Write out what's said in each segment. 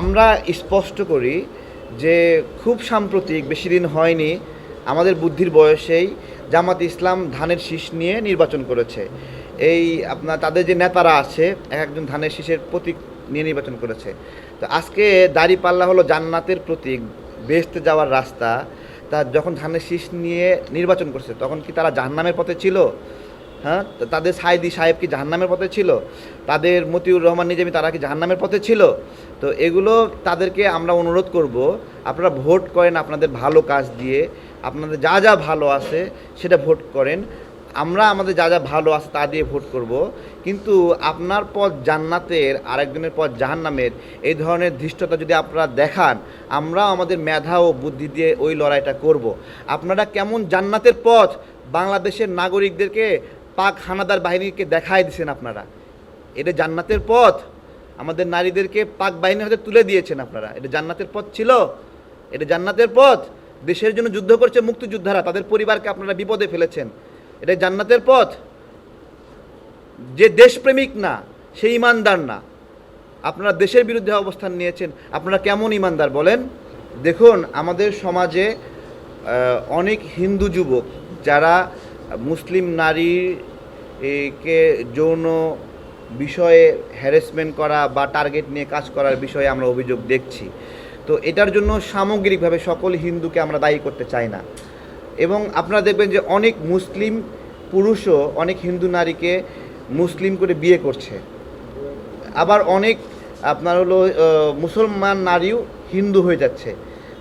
আমরা স্পষ্ট করি যে খুব সাম্প্রতিক, বেশি দিন হয়নি, আমাদের বুদ্ধির বয়সেই জামাত ইসলাম ধানের শীষ নিয়ে নির্বাচন করেছে। এই আপনার তাদের যে নেতারা আছে, এক একজন ধানের শীষের প্রতীক নিয়ে নির্বাচন করেছে। তো আজকে দাড়িপাল্লা হলো জান্নাতের প্রতীক বেহেস্তে যাওয়ার রাস্তা। তা যখন ধানের শীষ নিয়ে নির্বাচন করছে, তখন কি তারা জাহান্নামের পথে ছিল? হ্যাঁ? তাদের সাইদি সাহেব কি জাহান্নামের পথে ছিল? তাদের মতিউর রহমান নিজামী তারা কি জাহান্নামের পথে ছিল? তো এগুলো তাদেরকে আমরা অনুরোধ করব, আপনারা ভোট করেন আপনাদের ভালো কাজ দিয়ে, আপনাদের যা যা ভালো আছে সেটা ভোট করেন, আমরা আমাদের যা যা ভালো আছে তা দিয়ে ভোট করব। কিন্তু আপনার পথ জান্নাতের, আরেকজনের পথ জাহান্নামের, এই ধরনের ধৃষ্টতা যদি আপনারা দেখান, আমরাও আমাদের মেধা ও বুদ্ধি দিয়ে ওই লড়াইটা করব। আপনারা কেমন জান্নাতের পথ বাংলাদেশের নাগরিকদেরকে পাক হানাদার বাহিনীকে দেখাই দিয়েছেন আপনারা। এটা জান্নাতের পথ। আমাদের নারীদেরকে পাক বাহিনীর হাতে তুলে দিয়েছেন আপনারা। এটা জান্নাতের পথ ছিল। এটা জান্নাতের পথ। দেশের জন্য যুদ্ধ করছে মুক্তিযোদ্ধারা, তাদের পরিবারকে আপনারা বিপদে ফেলেছেন। এটা জান্নাতের পথ। যে দেশপ্রেমিক না, সে ইমানদার না। আপনারা দেশের বিরুদ্ধে অবস্থান নিয়েছেন। আপনারা কেমন ইমানদার বলেন? দেখুন, আমাদের সমাজে অনেক হিন্দু যুবক যারা মুসলিম নারীকে যৌন বিষয়ে হ্যারাসমেন্ট করা বা টার্গেট নিয়ে কাজ করার বিষয়ে আমরা অভিযোগ দেখছি। তো এটার জন্য সামগ্রিকভাবে সকল হিন্দুকে আমরা দায়ী করতে চাই না। এবং আপনারা দেখবেন যে অনেক মুসলিম পুরুষও অনেক হিন্দু নারীকে মুসলিম করে বিয়ে করছে। আবার অনেক আপনার হলো মুসলমান নারীও হিন্দু হয়ে যাচ্ছে।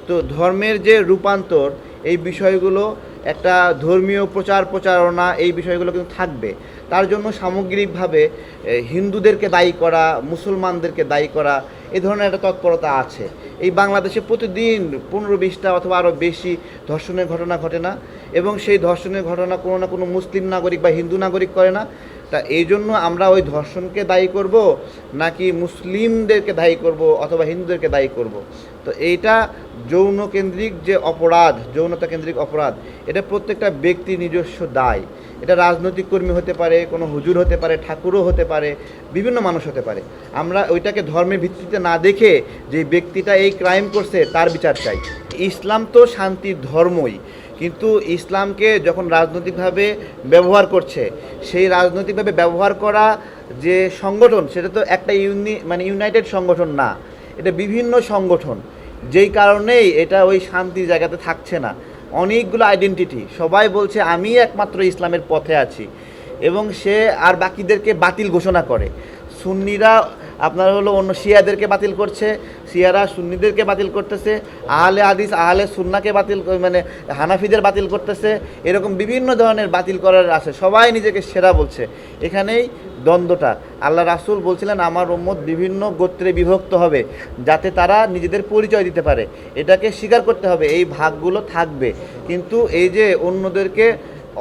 তো ধর্মের যে রূপান্তর, এই বিষয়গুলো একটা ধর্মীয় প্রচার প্রচারণা এই বিষয়গুলো কিন্তু থাকবে। তার জন্য সামগ্রিকভাবে হিন্দুদেরকে দায়ী করা, মুসলমানদেরকে দায়ী করা এই ধরনের একটা তৎপরতা আছে। এই বাংলাদেশে প্রতিদিন পনেরো বিশটা অথবা আরও বেশি ধর্ষণের ঘটনা ঘটে না এবং সেই ধর্ষণের ঘটনা কোনো না কোনো মুসলিম নাগরিক বা হিন্দু নাগরিক করে না। তা এই জন্য আমরা ওই ধর্ষণকে দায়ী করব নাকি মুসলিমদেরকে দায়ী করব অথবা হিন্দুদেরকে দায়ী করব? তো এইটা যৌন কেন্দ্রিক যে অপরাধ, যৌনতা কেন্দ্রিক অপরাধ, এটা প্রত্যেকটা ব্যক্তির নিজস্ব দায়। এটা রাজনৈতিক কর্মী হতে পারে, কোনো হুজুর হতে পারে, ঠাকুরও হতে পারে, বিভিন্ন মানুষ হতে পারে। আমরা ওইটাকে ধর্মের ভিত্তিতে না দেখে যে ব্যক্তিটা এই ক্রাইম করছে, তার বিচার চাই। ইসলাম তো শান্তির ধর্মই, কিন্তু ইসলামকে যখন রাজনৈতিকভাবে ব্যবহার করছে, সেই রাজনৈতিকভাবে ব্যবহার করা যে সংগঠন, সেটা তো একটা ইউনি মানে ইউনাইটেড সংগঠন না, এটা বিভিন্ন সংগঠন। যেই কারণেই এটা ওই শান্তির জায়গাতে থাকছে না। অনেকগুলো আইডেন্টিটি সবাই বলছে, আমি একমাত্র ইসলামের পথে আছি। এবং সে আর বাকিদেরকে বাতিল ঘোষণা করে। সুন্নিরা আপনার হলো অন্য শিয়াদেরকে বাতিল করছে, শিয়ারা সুন্নিদেরকে বাতিল করতেছে, আহলে আদিস আহলে সুন্নাকে বাতিল মানে হানাফিদের বাতিল করতেছে, এরকম বিভিন্ন ধরনের বাতিল করার আছে, সবাই নিজেকে সেরা বলছে। এখানেই দ্বন্দ্বটা। আল্লাহ রাসূল বলছিলেন, আমার উম্মত বিভিন্ন গোত্রে বিভক্ত হবে, যাতে তারা নিজেদের পরিচয় দিতে পারে। এটাকে স্বীকার করতে হবে, এই ভাগগুলো থাকবে। কিন্তু এই যে অন্যদেরকে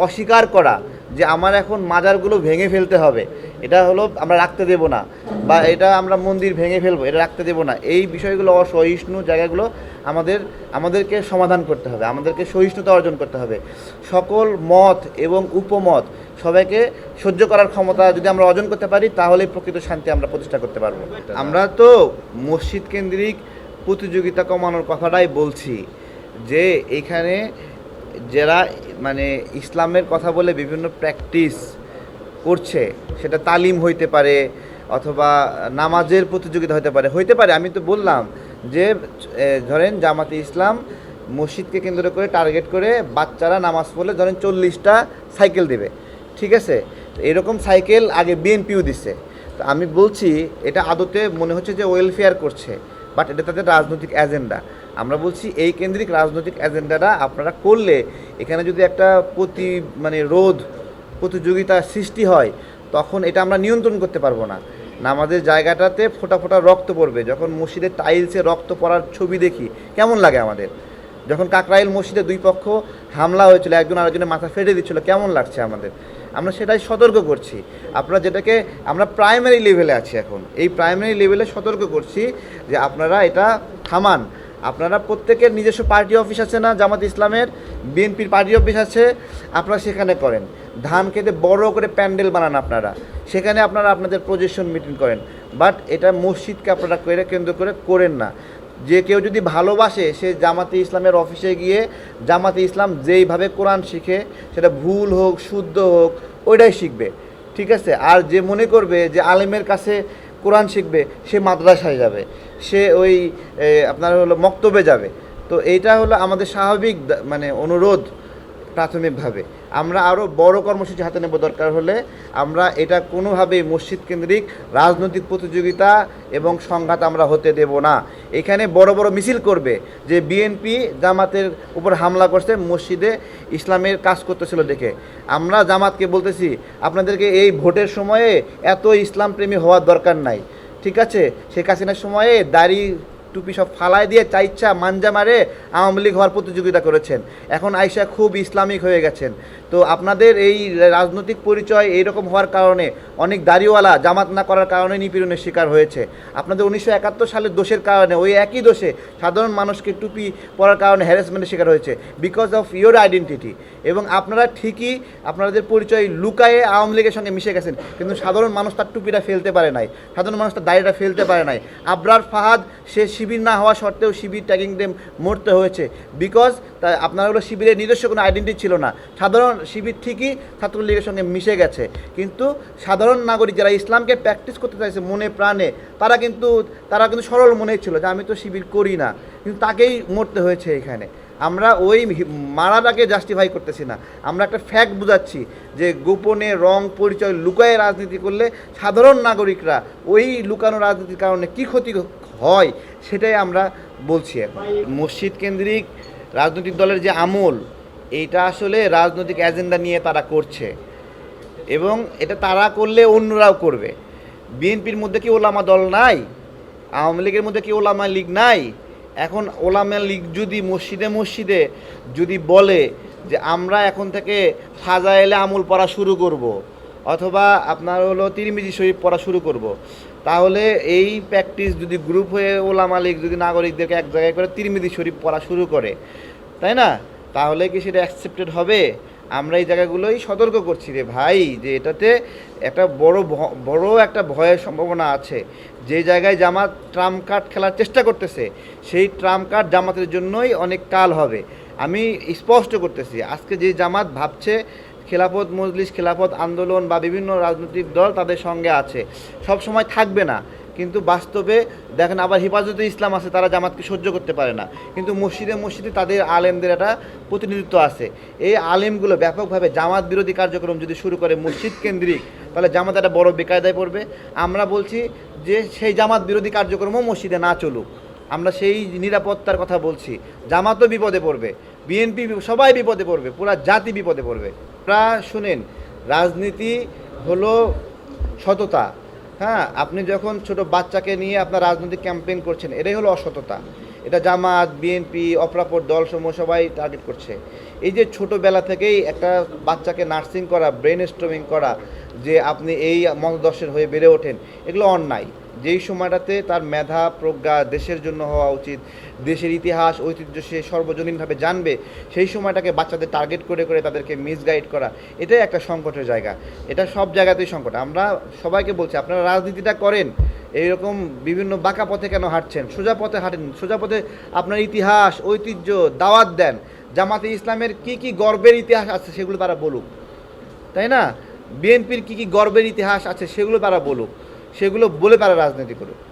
অস্বীকার করা যে আমার এখন মাজারগুলো ভেঙে ফেলতে হবে। এটা হলো আমরা রাখতে দেব না। বা এটা আমরা মন্দির ভেঙে ফেলব, এটা রাখতে দেব না। এই বিষয়গুলো অসহিষ্ণু জায়গাগুলো আমাদের, আমাদেরকে সমাধান করতে হবে, আমাদেরকে সহিষ্ণুতা অর্জন করতে হবে। সকল মত এবং উপমত সবাইকে সহ্য করার ক্ষমতা যদি আমরা অর্জন করতে পারি তাহলে প্রকৃত শান্তি আমরা প্রতিষ্ঠা করতে পারব। আমরা তো মসজিদ কেন্দ্রিক প্রতিযোগিতা কমানোর কথাটাই বলছি যে, এখানে যারা মানে ইসলামের কথা বলে বিভিন্ন প্র্যাকটিস করছে, সেটা তালিম হইতে পারে অথবা নামাজের প্রতিযোগিতা হতে পারে, হইতে পারে। আমি তো বললাম যে ধরেন জামাতে ইসলাম মসজিদকে কেন্দ্র করে টার্গেট করে বাচ্চারা নামাজ পড়লে ধরেন চল্লিশটা সাইকেল দেবে, ঠিক আছে? এরকম সাইকেল আগে বিএনপিও দিচ্ছে তো আমি বলছি, এটা আদতে মনে হচ্ছে যে ওয়েলফেয়ার করছে বাট এটা তাদের রাজনৈতিক এজেন্ডা আমরা বলছি এই কেন্দ্রিক রাজনৈতিক এজেন্ডাটা আপনারা করলে এখানে যদি একটা প্রতি মানে রোধ, প্রতিযোগিতা সৃষ্টি হয়, তখন এটা আমরা নিয়ন্ত্রণ করতে পারব না। নামাজের জায়গাটাতে ফোটা ফোটা রক্ত পড়বে। যখন মসজিদের টাইলসে রক্ত পড়ার ছবি দেখি, কেমন লাগে আমাদের? যখন কাকরাইল মসজিদে দুই পক্ষ হামলা হয়েছিল, একজন আরেকজনের মাথা ফেটে দিচ্ছিল, কেমন লাগছে আমাদের? আমরা সেটাই সতর্ক করছি। আপনারা যেটাকে, আমরা প্রাইমারি লেভেলে আছি এখন। এই প্রাইমারি লেভেলে সতর্ক করছি যে আপনারা এটা থামান। আপনারা প্রত্যেকের নিজস্ব পার্টি অফিস আছে না? জামাত ইসলামের, বিএনপির পার্টি অফিস আছে, আপনারা সেখানে করেন। ধান খেতে বড় করে প্যান্ডেল বানান আপনারা। সেখানে আপনারা আপনাদের প্রজেকশন মিটিং করেন। বাট এটা মসজিদকে আপনারা করে কেন্দ্র করে করেন না। যে কেউ যদি ভালোবাসে, সে জামাতে ইসলামের অফিসে গিয়ে জামাতে ইসলাম যেইভাবে কোরআন শিখে, সেটা ভুল হোক, শুদ্ধ হোক, ওইটাই শিখবে। ঠিক আছে? আর যে মনে করবে যে আলেমের কাছে কোরআন শিখবে, সে মাদ্রাসায় যাবে, সে ওই আপনার হলো মক্তবে যাবে। তো এইটা হলো আমাদের স্বাভাবিক মানে অনুরোধ প্রাথমিকভাবে। আমরা আরও বড় কর্মসূচি হাতে নেব দরকার হলে। আমরা এটা কোনোভাবেই মসজিদ কেন্দ্রিক রাজনৈতিক প্রতিযোগিতা এবং সংঘাত আমরা হতে দেব না। এখানে বড় বড় মিছিল করবে যে বিএনপি জামাতের উপর হামলা করছে, মসজিদে ইসলামের কাজ করতেছিল দেখে। আমরা জামাতকে বলতেছি, আপনাদেরকে এই ভোটের সময়ে এত ইসলাম প্রেমী হওয়ার দরকার নাই। ঠিক আছে? শেখ হাসিনার সময়ে দাড়ি টুপি সব ফালায় দিয়ে চাইচ্ছা মাঞ্জা মারে আওয়ামী লীগ হওয়ার প্রতিযোগিতা করেছেন। এখন আইসা খুব ইসলামিক হয়ে গেছেন। তো আপনাদের এই রাজনৈতিক পরিচয় এইরকম হওয়ার কারণে অনেক দাড়িওয়ালা জামাত না করার কারণে নিপীড়নের শিকার হয়েছে। আপনাদের উনিশশো একাত্তর সালের দোষের কারণে, ওই একই দোষে সাধারণ মানুষকে টুপি পরার কারণে হ্যারাসমেন্টের শিকার হয়েছে বিকজ অফ ইয়োর আইডেন্টিটি এবং আপনারা ঠিকই আপনাদের পরিচয় লুকায়ে আওয়ামী লীগের সঙ্গে মিশে গেছেন, কিন্তু সাধারণ মানুষ তার টুপিটা ফেলতে পারে নাই, সাধারণ মানুষ তার দাড়িটা ফেলতে পারে নাই। আবরার ফাহাদ, সে শিবির না হওয়া সত্ত্বেও শিবির ট্যাগিং দেম মরতে হয়েছে। বিকজ তা আপনার হলো শিবিরের নিজস্ব কোনো আইডেন্টি ছিল না। সাধারণ শিবির ঠিকই ছাত্রলীগের সঙ্গে মিশে গেছে। কিন্তু সাধারণ নাগরিক যারা ইসলামকে প্র্যাকটিস করতে চাইছে মনে প্রাণে, তারা কিন্তু তারা কিন্তু সরল মনে ছিল যে আমি তো শিবির করি না। কিন্তু তাকেই মরতে হয়েছে এখানে। আমরা ওই মারাটাকে জাস্টিফাই করতেছি না। আমরা একটা ফ্যাক্ট বুঝাচ্ছি যে গোপনে রং পরিচয় লুকায়ে রাজনীতি করলে সাধারণ নাগরিকরা ওই লুকানো রাজনীতির কারণে কি ক্ষতি হয় সেটাই আমরা বলছি এখন মসজিদ কেন্দ্রিক রাজনৈতিক দলের যে আমল, এইটা আসলে রাজনৈতিক এজেন্ডা নিয়ে তারা করছে এবং এটা তারা করলে অন্যরাও করবে বিএনপির মধ্যে কি ওলামা দল নাই আওয়ামী লীগের মধ্যে কি ওলামা লীগ নাই এখন ওলামা লীগ যদি মসজিদে মসজিদে যদি বলে যে আমরা এখন থেকে ফাজাইলে আমল পড়া শুরু করব। অথবা আপনার হলো তিরমিজি শরীফ পড়া শুরু করব। তাহলে এই প্র্যাকটিস যদি গ্রুপ হয়ে ওলা মালিক, যদি নাগরিকদেরকে এক জায়গায় করে তিরমিজি শরীফ পড়া শুরু করে, তাই না? তাহলে কি সেটা অ্যাকসেপ্টেড হবে? আমরা এই জায়গাগুলোই সতর্ক করছি রে ভাই, যে এটাতে একটা বড় বড় একটা ভয়ের সম্ভাবনা আছে। যে জায়গায় জামাত ট্রাম কার্ড খেলার চেষ্টা করতেছে, সেই ট্রাম কার্ড জামাতের জন্যই অনেক কাল হবে। আমি স্পষ্ট করতেছি, আজকে যে জামাত ভাবছে খেলাফত মজলিস, খেলাফত আন্দোলন বা বিভিন্ন রাজনৈতিক দল তাদের সঙ্গে আছে। সব সময় থাকবে না। কিন্তু বাস্তবে দেখেন আবার হেফাজতে ইসলাম আছে, তারা জামাতকে সহ্য করতে পারে না। কিন্তু মসজিদে মসজিদে তাদের আলেমদের একটা প্রতিনিধিত্ব আছে। এই আলেমগুলো ব্যাপকভাবে জামাত বিরোধী কার্যক্রম যদি শুরু করে মসজিদ কেন্দ্রিক, তাহলে জামাত একটা বড় বেকায়দায় পড়বে। আমরা বলছি যে সেই জামাত বিরোধী কার্যক্রমও মসজিদে না চলুক। আমরা সেই নিরাপত্তার কথা বলছি। জামাতও বিপদে পড়বে। বিএনপি সবাই বিপদে পড়বে। পুরা জাতি বিপদে পড়বে। আপনারা শুনেন, রাজনীতি হলো সততা। হ্যাঁ আপনি যখন ছোট বাচ্চাকে নিয়ে আপনার রাজনৈতিক ক্যাম্পেইন করছেন, এটাই হলো অসততা। এটা জামাত বিএনপি অপরাপর দলসমূহ সবাই টার্গেট করছে। এই যে ছোটোবেলা থেকেই একটা বাচ্চাকে নার্সিং করা ব্রেন স্ট্রমিং করা, যে আপনি এই মতদর্শের হয়ে বেড়ে ওঠেন, এগুলো অন্যায়। যেই সময়টাতে তার মেধা, প্রজ্ঞা দেশের জন্য হওয়া উচিত, দেশের ইতিহাস, ঐতিহ্য সে সর্বজনীনভাবে জানবে, সেই সময়টাকে বাচ্চাদের টার্গেট করে করে তাদেরকে মিসগাইড করা, এটাই একটা সংকটের জায়গা। এটা সব জায়গাতেই সংকট। আমরা সবাইকে বলছি, আপনারা রাজনীতিটা করেন, এইরকম বিভিন্ন বাঁকা পথে কেন হাঁটছেন? সোজা পথে হাঁটেন, সোজা পথে আপনার ইতিহাস, ঐতিহ্য দাওয়াত দেন, জামাতে ইসলামের কি কি গর্বের ইতিহাস আছে সেগুলো তারা বলুক। তাই না? বিএনপির কি কি গর্বের ইতিহাস আছে সেগুলো তারা বলুক। সেগুলো বলে তারা রাজনীতি করুক।